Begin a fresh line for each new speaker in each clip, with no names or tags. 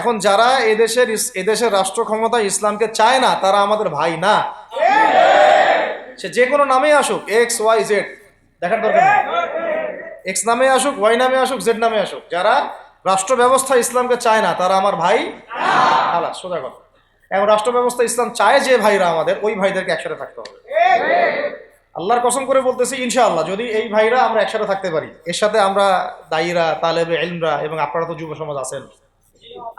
এখন যারা এদেশের এদেশের রাষ্ট্র ক্ষমতা ইসলামকে চায় না, তারা আমাদের ভাই না। সে যে কোনো নামে আসুক এক্স ওয়াই জেড দেখার দরকার নেই। এক্স নামে আসুক ওয়াই নামে আসুক জেড নামে আসুক। যারা রাষ্ট্র ব্যবস্থা ইসলামকে চায় না, তারা আমার ভাই আলাদা সোজা কথা। এখন রাষ্ট্র ব্যবস্থা ইসলাম চায় যে ভাইরা আমাদের, ওই ভাইদেরকে একসাথে থাকতে হবে। আল্লাহর কসম করে বলতেছি, ইনশাআল্লাহ, যদি এই ভাইরা আমরা একসাথে থাকতে পারি, এর সাথে আমরা দায়ীরা, তালেবে এলমরা এবং আপনারা তো যুব সমাজ আছেন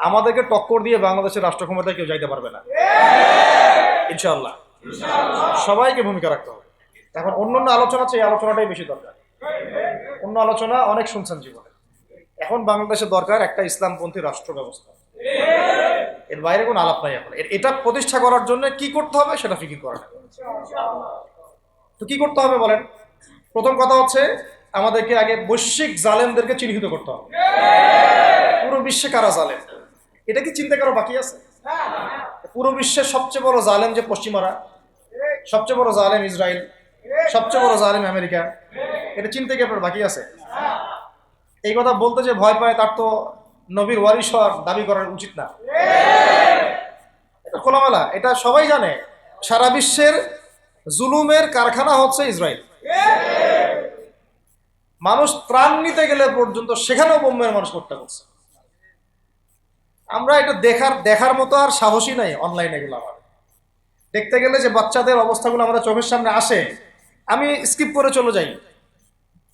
আমাদেরকে টক্কর দিয়ে বাংলাদেশের রাষ্ট্র ক্ষমতায় কেউ যাইতে পারবে না। ইনশাল্লাহ সবাইকে ভূমিকা রাখতে হবে। এখন অন্য অন্য আলোচনা চেয়ে আলোচনাটাই বেশি দরকার। অন্য আলোচনা অনেক শুনছেন জীবনে। এখন বাংলাদেশের দরকার একটা ইসলামপন্থী রাষ্ট্র ব্যবস্থা এর বাইরে কোনো আলাপ নাই এখন। এটা প্রতিষ্ঠা করার জন্য কি করতে হবে সেটা ফিকির করা তো কি করতে হবে বলেন? প্রথম কথা হচ্ছে, আমাদেরকে আগে বৈশ্বিক জালেমদেরকে চিহ্নিত করতে হবে। পুরো বিশ্বে কারা জালেম? এটা কি চিন্তা করা বাকি আছে? পুরো বিশ্বের সবচেয়ে বড় জালেম যে পশ্চিমারা, সবচেয়ে বড় জালেম ইসরায়েল, সবচেয়ে বড় জালেম আমেরিকা, এটা চিন্তা কি বাকি আছে? এই কথা বলতে যে ভয় পায় তার তো নবীর ওয়ারিস হওয়ার দাবি করার উচিত না। এটা খোলামেলা, এটা সবাই জানে। সারা বিশ্বের জুলুমের কারখানা হচ্ছে ইসরায়েল। মানুষ ত্রাণ নিতে গেলে পর্যন্ত সেখানেও বোম্বের মানুষ হত্যা করছে। আমরা এটা দেখার দেখার মতো আর সাহসী নাই অনলাইনে এগুলো আমার। দেখতে গেলে যে বাচ্চাদের অবস্থাগুলো আমাদের চোখের সামনে আসে, আমি স্কিপ করে চলে যাই।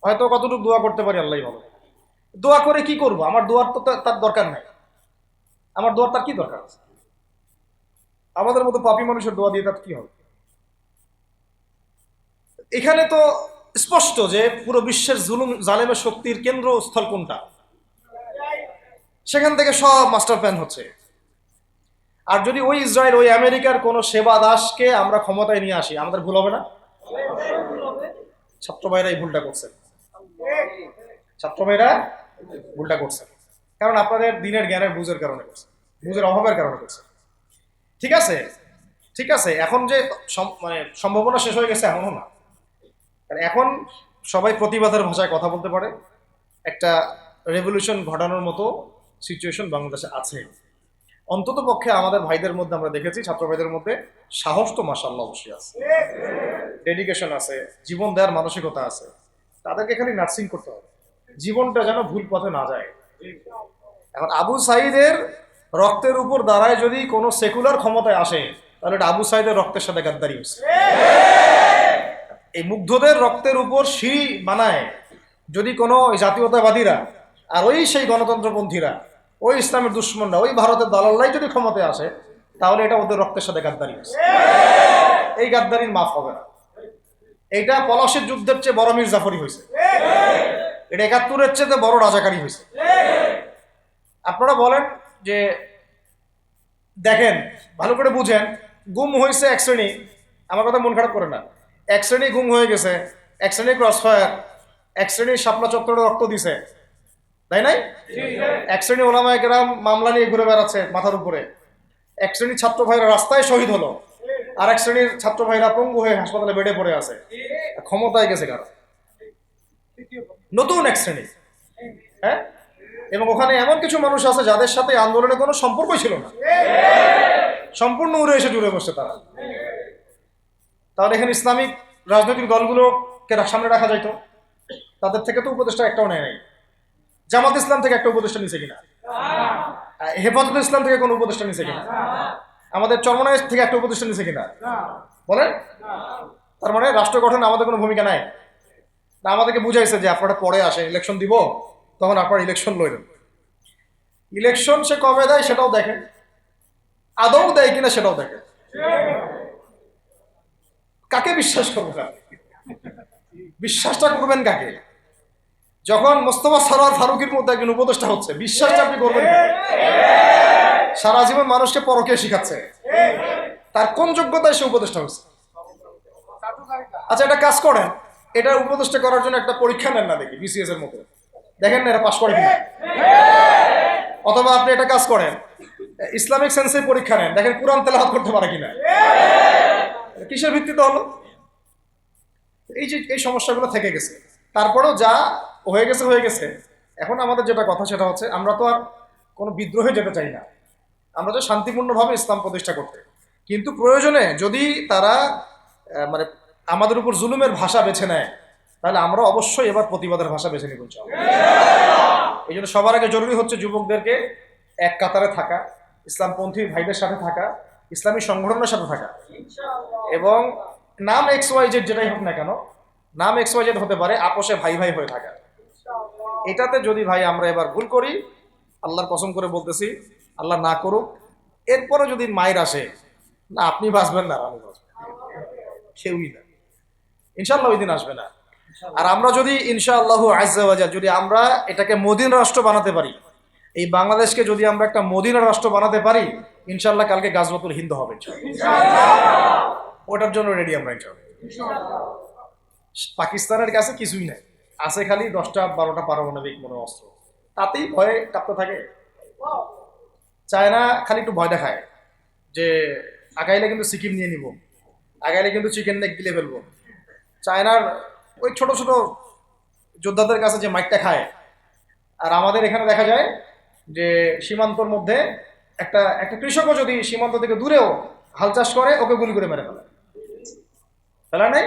হয়তো কতটুকু দোয়া করতে পারি আল্লাহ ভালো। দোয়া করে কি করব? আমার দোয়ার তো, তার দরকার নাই। আমার দোয়ার তার কি দরকার আছে? আমাদের মতো পাপি মানুষের দোয়া দিয়ে তার কি হবে? এখানে তো স্পষ্ট যে পুরো বিশ্বের জুলুম, জালেমের শক্তির কেন্দ্রস্থল কোনটা? সেখান থেকে সব মাস্টার প্ল্যান হচ্ছে। আর যদি ওই ইসরায়েল, ওই আমেরিকার কোনো সেবা দাসকে আমরা ক্ষমতায় নিয়ে আসি, আমাদের ভুল হবে না? ছাত্র ভাইরা এই ভুলটা করছে। ছাত্র ভাইরা ভুলটা করছে। কারণ আপনাদের দিনের জ্ঞানের বুঝের কারণে করছে, বুঝের অভাবের কারণে করছে। ঠিক আছে? ঠিক আছে, এখন যে মানে সম্ভাবনা শেষ হয়ে গেছে এমনও না। কারণ এখন সবাই প্রতিবাদের ভাষায় কথা বলতে পারে। একটা রেভলিউশন ঘটানোর মতো সিচুয়েশন বাংলাদেশে আছে। অন্তত পক্ষে আমাদের ভাইদের মধ্যে আমরা দেখেছি, ছাত্র ভাইদের মধ্যে সাহস তো মাসাল্লাহ অবশ্যই আছে। ডেডিকেশন আছে, জীবন দেওয়ার মানসিকতা আছে। তাদেরকে খালি নার্সিং করতে হবে। জীবনটা যেন ভুল পথে না যায়। এখন আবু সাইদের রক্তের উপর দাঁড়ায় যদি কোনো সেকুলার ক্ষমতায় আসে, তাহলে এটা আবু সাইদের রক্তের সাথে গাদ্দারি হচ্ছে এই মুগ্ধদের রক্তের উপর সিঁড়ি বানায় যদি কোনো জাতীয়তাবাদীরা আর ওই সেই গণতন্ত্রপন্থীরা, ওই ইসলামের দুশ্মনরা, ওই ভারতের দালাল্লাই যদি ক্ষমতায় আসে, তাহলে এটা ওদের রক্তের সাথে গাদ্দারি হচ্ছে এই গাদ্দারির মাফ হবে না। এইটা পলাশের যুদ্ধের চেয়ে বড় মীর জাফরি হয়েছে। এটা একাত্তরের চেয়ে বড় রাজাকারী হয়েছে। আপনারা বলেন যে, দেখেন, ভালো করে বুঝেন, গুম হয়েছে এক শ্রেণি। আমার কথা মন খারাপ করে না। এক শ্রেণি গুম হয়ে গেছে, এক শ্রেণি ক্রস ফায়ার এক শ্রেণির শাপলা চত্বরে রক্ত দিছে। তাই নাই? এক শ্রেণি ওলামায় গ্রাম মামলা নিয়ে ঘুরে বেড়াচ্ছে মাথার উপরে। এক শ্রেণির ছাত্র ভাইরা রাস্তায় শহীদ হলো, আর এক শ্রেণির ছাত্র ভাইরা পঙ্গু হয়ে হাসপাতালে বেডে পড়ে আছে। ক্ষমতায় গেছে কারও? নতুন এক শ্রেণি। হ্যাঁ? এবং ওখানে এমন কিছু মানুষ আছে যাদের সাথে আন্দোলনে কোনো সম্পর্ক ছিল না। সম্পূর্ণ উড়ে এসে জুড়ে বসছে তারা। তাহলে এখানে ইসলামিক রাজনৈতিক দলগুলোকে সামনে রাখা যাইতো। তাদের থেকে তো উপদেষ্টা একটাও নেয় নাই। জামাত ইসলাম থেকে একটা উপদেষ্টা নিছে কিনা? হেফাজত ইসলাম থেকে কোনো উপদেষ্টা নিছে কিনা? আমাদের চরমনায় থেকে একটা উপদেষ্টা নিছে কিনা? বলেন। তার মানে রাষ্ট্র গঠনে আমাদের কোনো ভূমিকা নাই। না আমাদেরকে বুঝাইছে যে আপনারা পরে আসেন ইলেকশন দিব, তখন আপনারা ইলেকশন লইলেন ইলেকশন সে কবে দেয় সেটাও দেখে। আদৌ দেয় কিনা সেটাও দেখে। কাকে বিশ্বাস করব বিশ্বাসটা করবেন কাকে? যখন মোস্তফা সরোয়ার ফারুকের মধ্যে একজন উপদেষ্টা হচ্ছে, বিশ্বাসটা আপনি করবেন? সারা জীবন মানুষকে পরকে শিখাচ্ছে। তার কোন যোগ্যতায় সে উপদেষ্টা হচ্ছে আচ্ছা এটা কাজ করেন। এটা উপদেষ্টা করার জন্য একটা পরীক্ষা নেন না দেখি বিসিএস এর মতো দেখেন না, এটা পাশ করে কিনা। অথবা আপনি এটা কাজ করেন, ইসলামিক সেন্সে পরীক্ষা নেন, দেখেন কোরআন তেলাওয়াত করতে পারে কিনা। কিসের ভিত্তিতে হলো? এই যে, এই সমস্যাগুলো থেকে গেছে। তারপরেও যা হয়ে গেছে হয়ে গেছে। এখন আমাদের যেটা কথা সেটা হচ্ছে আমরা তো আর কোনো বিদ্রোহে যেতে চাই না। আমরা তো শান্তিপূর্ণভাবে ইসলাম প্রতিষ্ঠা করতে। কিন্তু প্রয়োজনে যদি তারা মানে আমাদের উপর জুলুমের ভাষা বেছে নেয় তাহলে আমরা অবশ্যই এবার প্রতিবাদের ভাষা বেছে নিব। এই জন্য সবার আগে জরুরি হচ্ছে যুবকদেরকে এক কাতারে থাকা ইসলামপন্থী ভাইদের সাথে থাকা ইসলামী সংগঠনের সাথে থাকা। এবং নাম এক্স ওয়াই জেড যেটাই হোক না কেন নাম এক্স ওয়াই জেড হতে পারে আপোষে ভাই ভাই হয়ে থাকা। এটাতে যদি ভাই আমরা এবার ভুল করি, আল্লাহর কসম করে বলতেছি, আল্লাহ না করুক এরপরে যদি মায়ের আসে, না, আপনি বাঁচবেন না, আমি বাঁচবেন কেউই না। ইনশাল্লাহ ওই দিন আসবে না। আর আমরা যদি ইনশাআল্লাহ আজাল যদি আমরা এটাকে মদিন রাষ্ট্র বানাতে পারি, এই বাংলাদেশকে যদি আমরা একটা মদিনা রাষ্ট্র বানাতে পারি ইনশাল্লাহ কালকে গাজবাতুল হিন্দ হবে। ওটার জন্য রেডি আমরা পাকিস্তানের কাছে কিছুই নাই। আছে খালি দশটা বারোটা পারমাণবিক মনে অস্ত্র তাতেই ভয়ে কাঁপতে থাকে। চায়না খালি একটু ভয় দেখায় যে আগাইলে কিন্তু সিকিম নিয়ে নিব আগাইলে কিন্তু চিকেন নেক গিলে ফেলব। চায়নার ওই ছোট ছোট যোদ্ধাদের কাছে যে মাইকটা খায় আর আমাদের এখানে দেখা যায় যে সীমান্তর মধ্যে একটা একটা কৃষকও যদি সীমান্ত থেকে দূরেও হাল চাষ করে ওকে গুলি করে মেরে ফেলে। ফেলা নেই?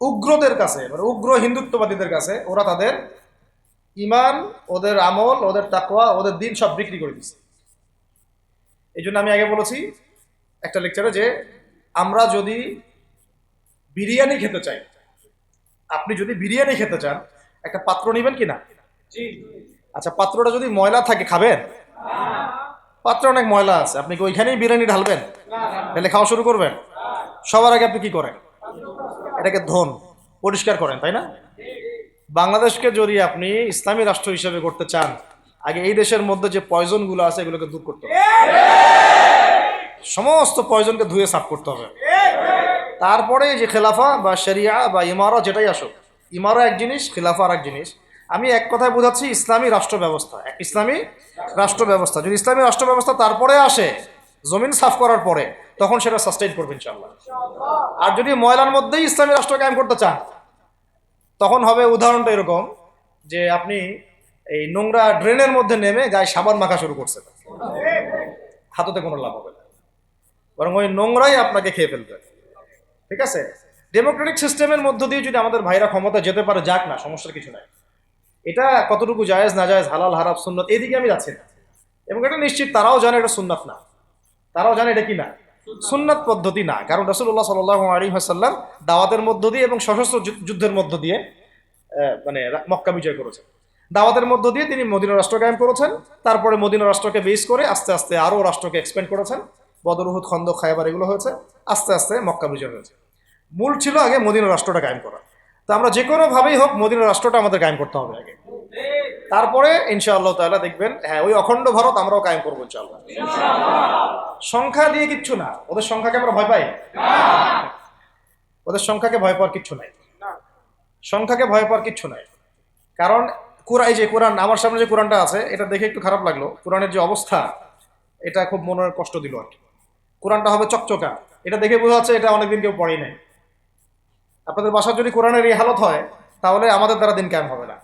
উগ্রদের কাছে মানে উগ্র হিন্দুত্ববাদীদের কাছে ওরা তাদের ইমান ওদের আমল ওদের তাকওয়া ওদের দিন সব বিক্রি করে দিচ্ছে এই জন্য আমি আগে বলেছি একটা লেকচারে যে আমরা যদি বিরিয়ানি খেতে চাই আপনি যদি বিরিয়ানি খেতে চান একটা পাত্র নেবেন কি না? আচ্ছা পাত্রটা যদি ময়লা থাকে খাবেন? পাত্র অনেক ময়লা আছে আপনি কি ওইখানেই বিরিয়ানি ঢালবেন? তাহলে খাওয়া শুরু করবেন? সবার আগে আপনি কি করেন? এটাকে ধন, পরিষ্কার করেন, তাই না? বাংলাদেশকে যদি আপনি ইসলামী রাষ্ট্র হিসেবে করতে চান, আগে এই দেশের মধ্যে যে পয়জনগুলো আছে এগুলোকে দূর করতে হবে। সমস্ত পয়জনকে ধুয়ে সাফ করতে হবে। তারপরে যে খেলাফা বা শরিয়া বা ইমারা যেটাই আসুক, ইমারা এক জিনিস, খেলাফা আর এক জিনিস। আমি এক কথায় বোঝাচ্ছি, ইসলামী রাষ্ট্র ব্যবস্থা, ইসলামী রাষ্ট্র ব্যবস্থা। যদি ইসলামী রাষ্ট্র ব্যবস্থা তারপরে আসে জমিন সাফ করার পরে তখন সেটা সাস্টেইন করবে ইনশাল্লাহ আর যদি ময়লার মধ্যেই ইসলামী রাষ্ট্র কায়েম করতে চান, তখন হবে উদাহরণটা এরকম যে আপনি এই নোংরা ড্রেনের মধ্যে নেমে গায়ে সাবান মাখা শুরু করছে হাততে কোনো লাভ হবে না। বরং ওই নোংরাই আপনাকে খেয়ে ফেলবে। ঠিক আছে? ডেমোক্রেটিক সিস্টেমের মধ্য দিয়ে যদি আমাদের ভাইরা ক্ষমতা যেতে পারে, যাক না, সমস্যার কিছু নাই। এটা কতটুকু জায়েজ, না জায়েজ, হালাল হারাপ সুন্নত, এদিকে আমি যাচ্ছি না। এবং এটা নিশ্চিত তারাও জানে এটা সুন্নাত না। তারাও জানে এটা কি না সুন্নাত পদ্ধতি না। কারণ রসুল্লাহ সাল আলী হাসাল্লাম দাওয়াতের মধ্য দিয়ে এবং সশস্ত্র যুদ্ধের মধ্য দিয়ে মানে মক্কা বিজয় করেছেন। দাওয়াতের মধ্য দিয়ে তিনি মদিনা রাষ্ট্র কায়েম করেছেন। তারপরে মদিনা রাষ্ট্রকে বেস করে আস্তে আস্তে আরও রাষ্ট্রকে এক্সপেন্ড করেছেন। বদরুহুদ খন্দ খায়বার এগুলো হয়েছে। আস্তে আস্তে মক্কা বিজয় হয়েছে। মূল ছিল আগে মদিনা রাষ্ট্রটা কায়েম করা। তো আমরা যে কোনোভাবেই হোক মদিনা রাষ্ট্রটা আমাদের কায়েম করতে হবে আগে। তারপরে ইনশাআল্লাহ তাআলা দেখবেন হ্যাঁ ওই অখণ্ড ভারত আমরাও কায়েম করব ইনশাআল্লাহ। সংখ্যা দিয়ে কিচ্ছু না, ওদের সংখ্যাকে আমরা ভয় পাই? ওদের সংখ্যাকে ভয় পাওয়ার কিচ্ছু নাই। সংখ্যাকে ভয় পাওয়ার কিচ্ছু নাই। কারণ কোরআন যে কোরআন, আমার সামনে যে কোরআনটা আছে, এটা দেখে একটু খারাপ লাগল। কোরআনের যে অবস্থা, এটা খুব মনের কষ্ট দিল আর কি। কোরআনটা হবে চকচকা। এটা দেখে বোঝা যাচ্ছে এটা অনেকদিন কেউ পড়েই নাই। আপনাদের বাসার যদি কোরআনের এই হালত হয় তাহলে আমাদের দ্বারা দিন কায়েম হবে না।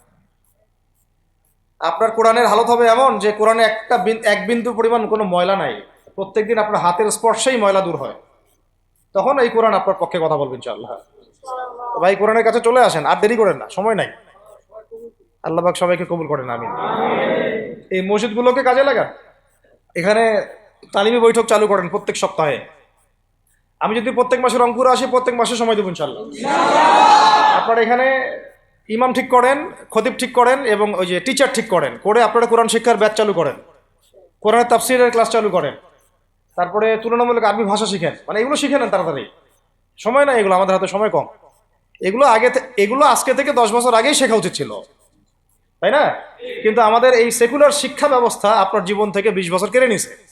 আপনার কোরআনের হালত হবে এমন যে কোরআনে একটা এক বিন্দু পরিমাণ কোনো ময়লা নাই। প্রত্যেকদিন আপনার হাতের স্পর্শেই ময়লা দূর হয়। তখন এই কোরআন আপনার পক্ষে কথা বলবেন ইনশাআল্লাহ। ভাই কোরআনের কাছে চলে আসেন আর দেরি করেন না সময় নাই। আল্লাহ পাক সবাইকে কবুল করেন আমি এই মসজিদগুলোকে কাজে লাগান। এখানে তালিমি বৈঠক চালু করেন প্রত্যেক সপ্তাহে। আমি যদি প্রত্যেক মাসে রংপুরে আসি, প্রত্যেক মাসে সময় দেবো ইনশাল্লাহ আপনারা এখানে ইমাম ঠিক করেন, খতিব ঠিক করেন এবং ওই যে টিচার ঠিক করেন। করে আপনারা কোরআন শিক্ষার ব্যাচ চালু করেন। কোরআনের তাফসিরের ক্লাস চালু করেন। তারপরে তুলনামূলক আরবি ভাষা শিখেন। মানে এগুলো শিখে নেন তাড়াতাড়ি। সময় না এগুলো, আমাদের হাতে সময় কম। এগুলো আগে এগুলো আজকে থেকে দশ বছর আগেই শেখা উচিত ছিল। তাই না? কিন্তু আমাদের এই সেকুলার শিক্ষা ব্যবস্থা আপনার জীবন থেকে বিশ বছর কেড়ে নিছে।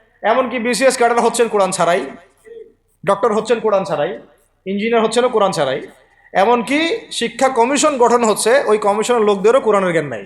এমনকি বিসিএস ক্যাডার হচ্ছেন কোরআন ছাড়াই, ডক্টর হচ্ছেন কোরআন ছাড়াই, ইঞ্জিনিয়ার হচ্ছেনও কোরআন ছাড়াই, এমনকি শিক্ষা কমিশন গঠন হচ্ছে, ওই কমিশনের লোকদেরও কোরআনের জ্ঞান নাই।